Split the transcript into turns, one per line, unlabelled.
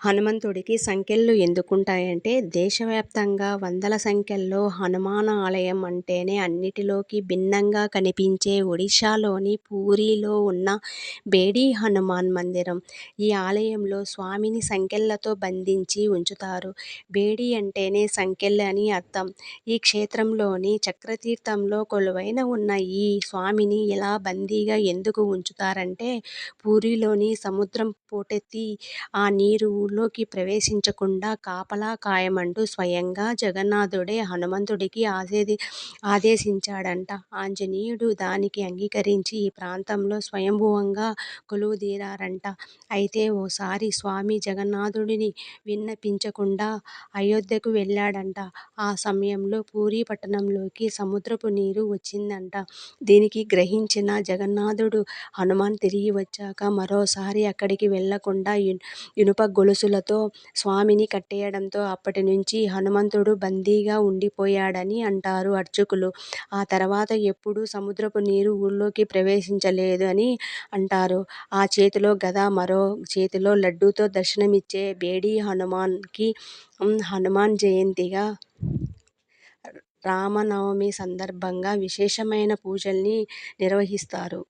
హనుమంతుడికి సంకెళ్ళు ఎందుకుంటాయంటే దేశవ్యాప్తంగా వందల సంఖ్యల్లో హనుమాన ఆలయం అంటేనే అన్నిటిలోకి భిన్నంగా కనిపించే ఒడిశాలోని పూరీలో ఉన్న బేడీ హనుమాన్ మందిరం. ఈ ఆలయంలో స్వామిని సంఖ్యలతో బంధించి ఉంచుతారు. బేడీ అంటేనే సంఖ్యలు అని అర్థం. ఈ క్షేత్రంలోని చక్రతీర్థంలో కొలువైన ఉన్న ఈ స్వామిని ఇలా బందీగా ఎందుకు ఉంచుతారంటే పూరీలోని సముద్రం పోటెత్తి ఆ నీరు ఊర్లోకి ప్రవేశించకుండా కాపలా కాయమంటూ స్వయంగా జగన్నాథుడే హనుమంతుడికి ఆదేశించాడట. ఆంజనేయుడు దానికి అంగీకరించి ఈ ప్రాంతంలో స్వయంభూవంగా కొలువుదీరారంట. అయితే ఓసారి స్వామి జగన్నాథుడిని విన్నపించకుండా అయోధ్యకు వెళ్ళాడంట. ఆ సమయంలో పూరీ పట్టణంలోకి సముద్రపు నీరు వచ్చిందంట. దీనికి గ్రహించిన జగన్నాథుడు హనుమాన్ తిరిగి వచ్చాక మరోసారి అక్కడికి వెళ్ళకుండా ఇనుప గొలుసు గొలుసులతో స్వామిని కట్టేయడంతో అప్పటి నుంచి హనుమంతుడు బందీగా ఉండిపోయాడని అంటారు అర్చకులు. ఆ తర్వాత ఎప్పుడూ సముద్రపు నీరు ఊళ్ళోకి ప్రవేశించలేదు అని అంటారు. ఆ చేతిలో గద, మరో చేతిలో లడ్డూతో దర్శనమిచ్చే బేడీ హనుమాన్కి హనుమాన్ జయంతిగా, రామనవమి సందర్భంగా విశేషమైన పూజల్ని నిర్వహిస్తారు.